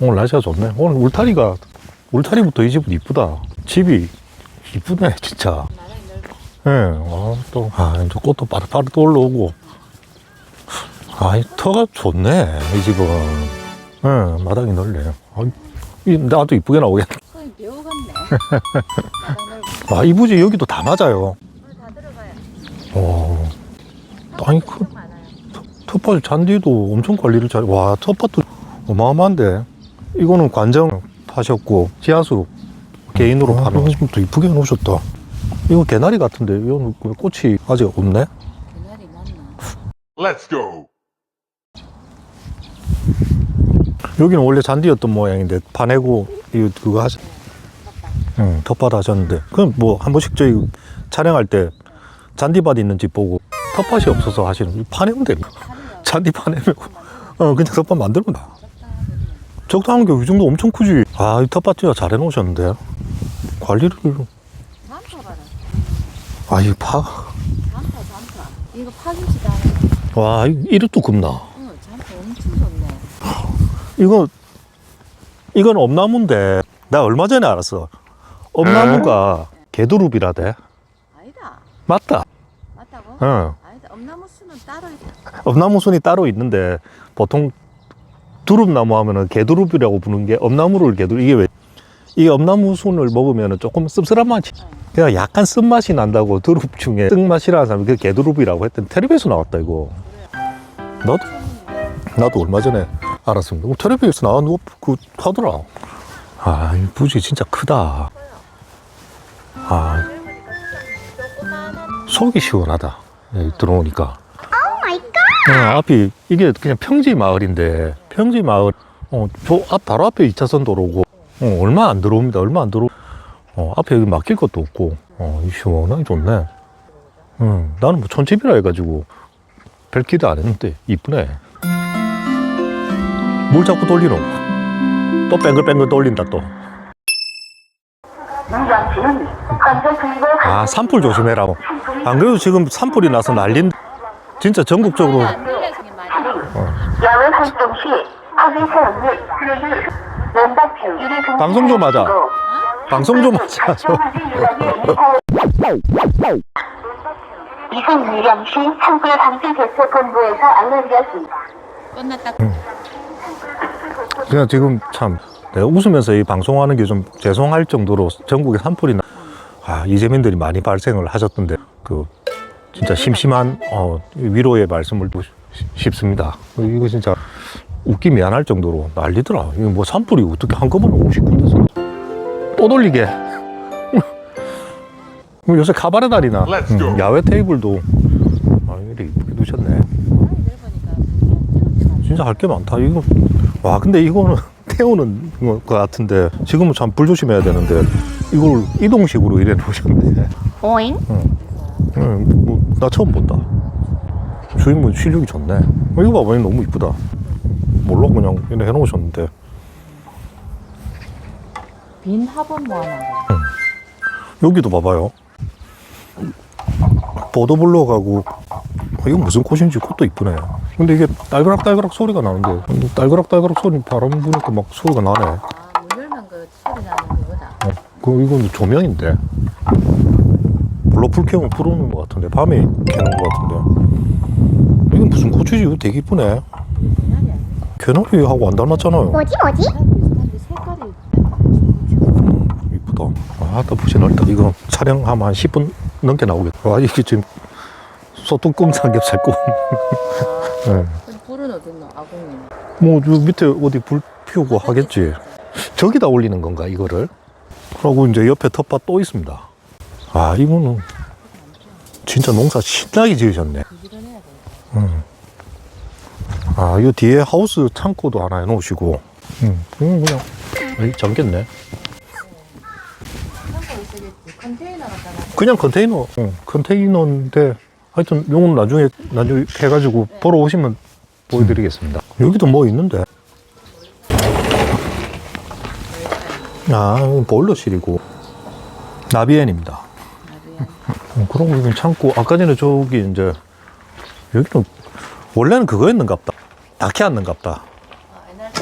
오늘 날씨가 좋네. 오늘 울타리가, 울타리부터 이 집은 이쁘다. 집이 이쁘네, 진짜. 예, 아, 또, 아, 이제 꽃도 빠르빠르 또 올라오고. 아, 이 터가 좋네, 이 집은. 예, 마당이 넓네. 아, 이, 나도 이쁘게 나오겠네. 거의 배우 같네. 아, 이 부지 여기도 다 맞아요. 다 들어가요. 어, 아니, 그, 엄청 많아요. 텃밭 잔디도 엄청 관리를 잘, 와, 텃밭도 어마어마한데. 이거는 관정 파셨고, 지하수 개인으로 파는 집도 이쁘게 해놓으셨다. 이거 개나리 같은데, 이건 왜 꽃이 아직 없네? 맞나? Let's go. 여기는 원래 잔디였던 모양인데, 파내고, 이거 그거 하셨, 응, 텃밭 하셨는데. 그럼 뭐, 한 번씩 저희 촬영할 때 잔디밭 있는 집 보고, 텃밭이 없어서 하시는, 파내면 됩니다. 잔디 파내면, 어, 그냥 텃밭 만들면 나. 적당한 게 이 정도 엄청 크지. 아, 이 텃밭 진짜 잘 해놓으셨는데. 관리를, 잠파 봐라. 아, 이 파, 잠파 잠파. 이거 이- 이것도 굽나. 응, 잠파 엄청 좋네. 이거, 이건 엄나무인데, 나 얼마 전에 알았어. 엄나무가 개두릅이라대. 아니다. 맞다. 맞다고? 응. 아니다. 엄나무 수는 따로 있다. 엄나무 순이 따로 있는데, 보통 두릅나무 하면은 개두릅이라고 부르는 게 엄나무를 개두릅, 이게 왜, 이 엄나무 순을 먹으면 조금 씁쓸한 맛이, 그냥 약간 쓴맛이 난다고 두릅 중에 쓴맛이라는 사람이 그 개두릅이라고 했더니 텔레비에서 나왔다, 이거. 나도, 나도 얼마 전에 알았습니다. 어, 텔레비에서 나온 거, 그, 하더라. 아, 이 부지 진짜 크다. 아, 속이 시원하다. 여기 들어오니까. 어, 앞이 이게 그냥 평지 마을인데 평지 마을 어, 저 앞 바로 앞에 2차선 도로고 어, 얼마 안 들어옵니다. 얼마 안 들어. 어, 앞에 여기 막힐 것도 없고 어, 이 시원하게 좋네. 응, 나는 뭐 촌집이라 해가지고 별 기대 안 했는데 이쁘네. 뭘 자꾸 돌리노? 또 뱅글뱅글 돌린다 또. 아 산불 조심해라. 안 그래도 지금 산불이 나서 난린. 진짜 전국적으로 많이. 야외 활동 시 세운 및 쓰레기 방송 좀 하자. 방송 좀 하자. 좀. 이승 유령시 산불 방지 대책 본부에서 알려드렸습니다. 끝났다. 그냥 지금 참 내가 웃으면서 이 방송하는 게 좀 죄송할 정도로 전국에 산불이 나, 아, 이재민들이 많이 발생을 하셨던데 그 진짜 심심한 어, 위로의 말씀을 또 시- 싶습니다. 이거 진짜 웃기 미안할 정도로 난리더라. 이거 뭐 산불이 어떻게 한꺼번에 50군데서 또 돌리게. 요새 카바레 다리나 Let's go. 음, 야외 테이블도 아, 이렇게 이쁘게 두셨네. 진짜 할 게 많다. 이거 와 근데 이거는 태우는 것 같은데 지금은 참 불조심해야 되는데 이걸 이동식으로 이래 놓으셨네. 오잉? 응, 뭐, 나 처음 본다. 주인분 실력이 좋네. 어, 이거 봐봐, 너무 이쁘다. 몰라 그냥 이래 해놓으셨는데 빈 화분 모아놓은 거. 여기도 봐봐요. 보도블록하고 어, 이건 무슨 꽃인지 꽃도 이쁘네. 근데 이게 딸그락딸그락 소리가 나는데 딸그락딸그락 소리 바람 부니까 막 소리가 나네. 아, 문 열면 그 소리 나는 그거다. 어, 그 이건 조명인데 블로풀 켜면 불오는 것 같은데 밤에 켜는 것 같은데 이건 무슨 꽃이지? 이거 되게 이쁘네. 개나리하고 안 닮았잖아요 뭐지 뭐지? 음, 이쁘다 아따 부시 넓다 이거 촬영하면 한 10분 넘게 나오겠다 와 이게 지금 소뚜껑 삼겹살 국 네. 불은 어딨노? 아궁이. 뭐저 밑에 어디 불 피우고 하겠지 저기다 올리는 건가 이거를 그리고 이제 옆에 텃밭 또 있습니다 아 이거는 진짜 농사 신나게 지으셨네. 음. 아, 이 뒤에 하우스 창고도 하나 해놓으시고, 음, 그냥 그냥, 에이, 잠겼네. 그냥 컨테이너, 응, 컨테이너인데, 하여튼, 요건 나중에, 나중에 해가지고, 보러 오시면 보여드리겠습니다. 여기도 뭐 있는데? 아, 보일러실이고, 나비엔입니다. 어, 그런 거 창고, 아까 전에 저기 이제, 여기는, 원래는 그거였는갑다. 다케. 아, 옛날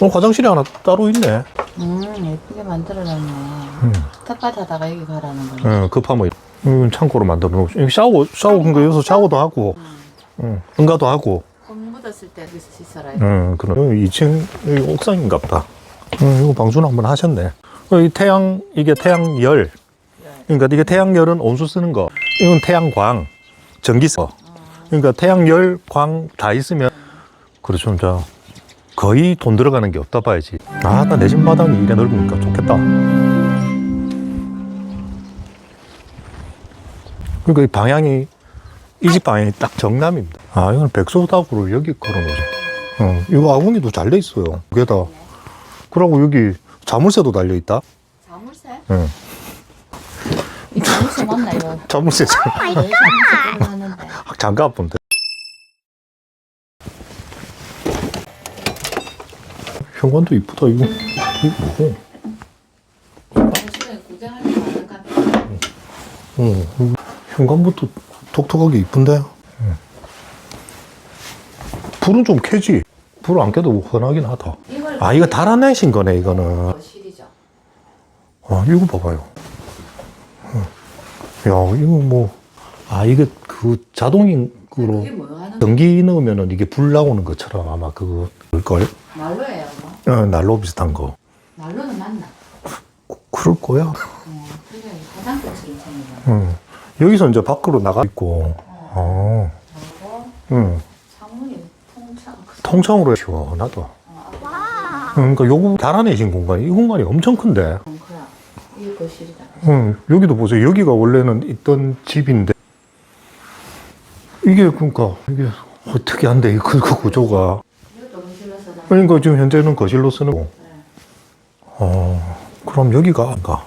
어, 화장실이 하나 따로 있네. 음 예쁘게 만들어놨네. 음. 텃밭 하다가 여기 가라는 거네. 응, 급하면 이건 창고로 만들어 놓고 여기 샤워 샤워 그거 여기서 샤워도 하고 응, 응가도 하고 건 묻었을 때 여기서 씻어라. 응, 그럼 여기 2층 여기 옥상인가 보다 응, 이거 방수는 한번 하셨네 어, 이 태양 이게 태양열 그러니까 이게 태양열은 온수 쓰는 거 이건 태양광 전기세 그러니까 태양열 광 다 있으면 그렇죠 자 거의 돈 들어가는 게 없다 봐야지 아 나 내 집 마당이 이래 넓으니까 좋겠다 그러니까 이 방향이 이 집 방향이 딱 정남입니다. 아 이건 백소다구를 여기 걸어놓으죠. 어, 이거 아궁이도 잘 돼 있어요. 게다 그러고 여기 자물쇠도 달려 있다. 자물쇠? 응. 이 자물쇠 맞나 이거? 자물쇠 들어놨는데. 장갑 본데. 현관도 이쁘다 이거. 이거 뭐고? 방실에 구경할 게 많은 것 같아. 어, 현관부터 독특하게 이쁜데. 응. 불은 좀 켜지. 불 안 켜도 훤하긴 하다. 이걸 아 이거 달아내신 거네 이거는. 거실이죠. 아, 이거 봐봐요. 어. 야, 이거 뭐, 아, 이게 그 자동으로 뭐 하는? 전기 넣으면은 이게 불 나오는 것처럼 아마 그거, 그걸, 난로예요, 뭐? 어, 난로 비슷한 거. 난로는 맞나? 그- 그럴 거야. 어, 그래 화장실처럼 생긴 거. 응. 여기서 이제 밖으로 나가 있고, 어, 그리고 응. 창문이 통창. 통창으로 시원하다. 어, 응, 그러니까 요거 달아내신 공간이, 이 공간이 엄청 큰데. 덩크야. 이게 거실이다. 응, 여기도 보세요. 여기가 원래는 있던 집인데, 이게 그러니까, 이게 특이한데, 그, 그 구조가. 그러니까 지금 현재는 거실로 쓰는 거. 어, 그럼 여기가 안가?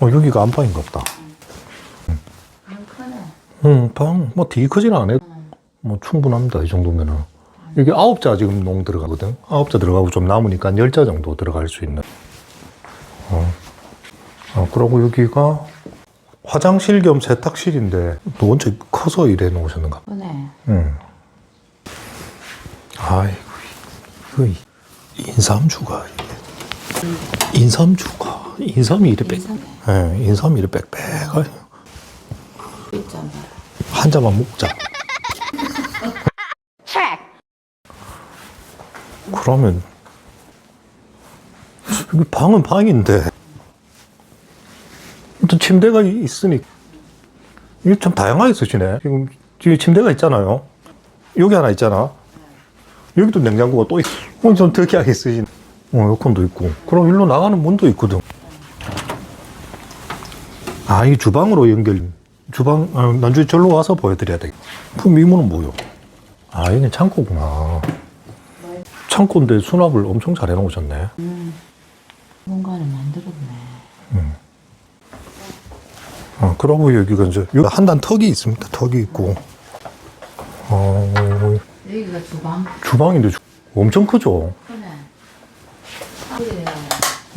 어, 여기가 안방인가 보다. 방 크네. 응, 방, 뭐 되게 크진 않아요. 응. 뭐 충분합니다. 이 정도면은. 여기 아홉 자 지금 농 들어가거든. 아홉 자 들어가고 좀 남으니까 열 자 정도 들어갈 수 있는. 그러고 여기가 화장실 겸 세탁실인데, 또 원체 커서 이래 놓으셨는가? 크네. 응. 아이고, 그 인삼주가 이게. 인삼주가 인삼이 이래 빽, 인삼. 예, 인삼이 이래 있잖아. 한 잔만 먹자. 그러면 여기 방은 방인데 또 침대가 있으니 이게 참 다양하게 쓰시네. 지금 뒤에 침대가 있잖아요. 여기 하나 있잖아. 여기도 냉장고가 또 있어. 어, 좀 특이하게 쓰시네. 어, 에어컨도 있고. 그럼 일로 나가는 문도 있거든. 아, 이 주방으로 연결. 주방, 아, 나중에 절로 와서 보여드려야 되겠다. 그럼 이 문은 뭐요? 아, 여기 창고구나. 창고인데 수납을 엄청 잘 해놓으셨네. 공간을 만들었네. 어, 그러고 여기가 이제, 한 단 턱이 있습니다. 턱이 있고. 어, 여기가 주방. 주방인데 주- 엄청 크죠? 하늘이네.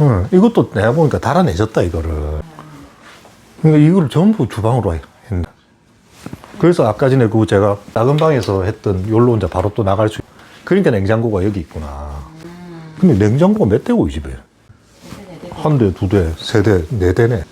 응, 이것도 내가 보니까 달아내셨다, 이거를. 그러니까 이걸 전부 주방으로 했네. 그래서 아까 전에 그 제가 작은 방에서 했던 요로 이제 바로 또 나갈 수, 있- 그러니까 냉장고가 여기 있구나. 근데 냉장고가 몇 대고, 이 집에? 한 대, 두 대, 세 대, 네 대네.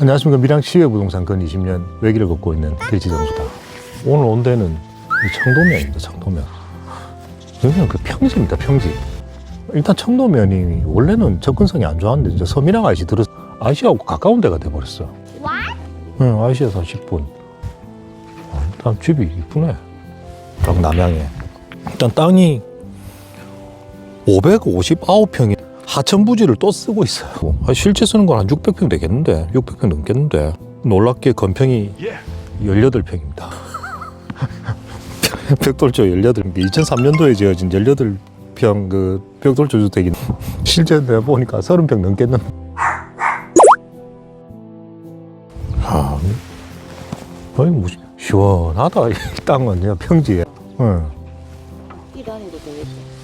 안녕하십니까. 밀양 시외 부동산 근 20년 외길을 걷고 있는 길지정수다. 오늘 온 데는 이 청도면입니다. 청도면. 여기는 그 평지입니다. 평지. 일단 청도면이 원래는 접근성이 안 좋았는데 이제 서민랑 아저씨 들어 아저씨하고 가까운 데가 돼버렸어. 응, 아저씨에서 한 10분. 아, 일단 집이 이쁘네. 딱 남양에. 일단 땅이 559평이 하천 부지를 또 쓰고 있어요. 아, 실제 쓰는 건 한 600평 되겠는데, 600평 넘겠는데. 놀랍게 건평이 18평입니다. 벽돌조 18평. 2003년도에 지어진 18평 그 벽돌조 주택이 실제 내가 보니까 30평 넘겠는. 아, 거의 무슨 시원하다 이 땅은 평지에. 응.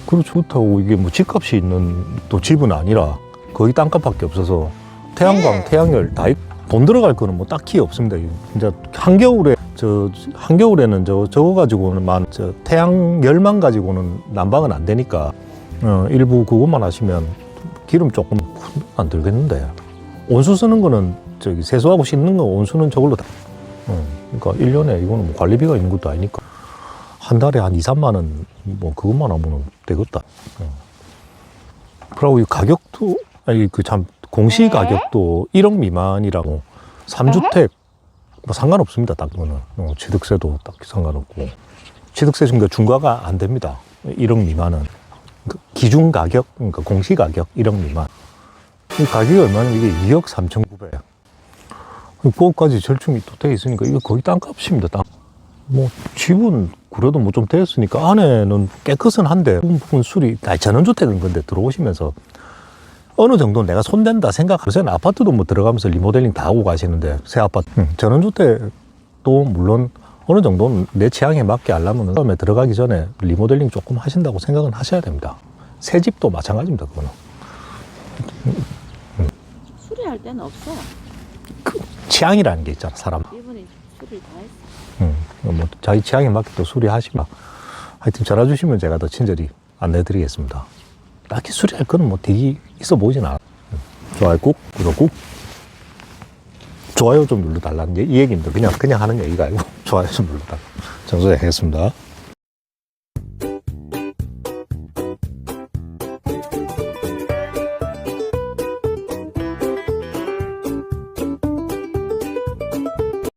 그리고 좋다고 이게 뭐 집값이 있는 또 집은 아니라 거의 땅값밖에 없어서 태양광, 네. 태양열 다 있- 돈 들어갈 거는 뭐 딱히 없습니다. 진짜 한겨울에 저 한겨울에는 저 저거 가지고는만 저 태양열만 가지고는 난방은 안 되니까 어, 일부 그것만 하시면 기름 조금 안 들겠는데 온수 쓰는 거는 저기 세수하고 씻는 거 온수는 저걸로 다. 어, 그러니까 일년에 이거는 뭐 관리비가 있는 것도 아니니까 한 달에 한 2, 3만 원 뭐 그것만 하면은 되겠다. 어. 그리고 이 가격도 아니 그 참 공시 네. 가격도 1억 미만이라고 3주택 뭐 상관없습니다. 딱 그거는 어, 취득세도 딱 상관없고 취득세 중과 중과가 안 됩니다. 1억 미만은 그 기준 가격 그러니까 공시 가격 1억 미만 이 가격이 얼마냐면 이게 2억 3,900. 그거까지 절충이 또 돼 있으니까 이거 거의 땅값입니다. 땅. 뭐 집은 그래도 뭐 좀 됐으니까 안에는 깨끗은 한데 부분 부분 수리 아, 전원주택인 건데 들어오시면서 어느 정도 내가 손댄다 생각. 요새는 아파트도 뭐 들어가면서 리모델링 다 하고 가시는데 새 아파트. 응, 전원주택도 물론 어느 정도는 내 취향에 맞게 하려면 처음에 들어가기 전에 리모델링 조금 하신다고 생각은 하셔야 됩니다. 새 집도 마찬가지입니다 그거는. 수리할 때는 없어. 취향이라는 게 있잖아 사람. 이분이 수리 다 했어. 음, 뭐 자기 취향에 맞게 또 수리하시면 하여튼 전화 주시면 제가 더 친절히 안내드리겠습니다. 딱히 수리할 거는 뭐 되게 있어 보이진 않아. 음, 좋아요 꾹, 구독 꾹. 좋아요 좀 눌러달라는 얘- 이 얘기입니다. 그냥, 그냥 하는 얘기가 아니고 좋아요 좀 눌러달라. 정수해 하겠습니다.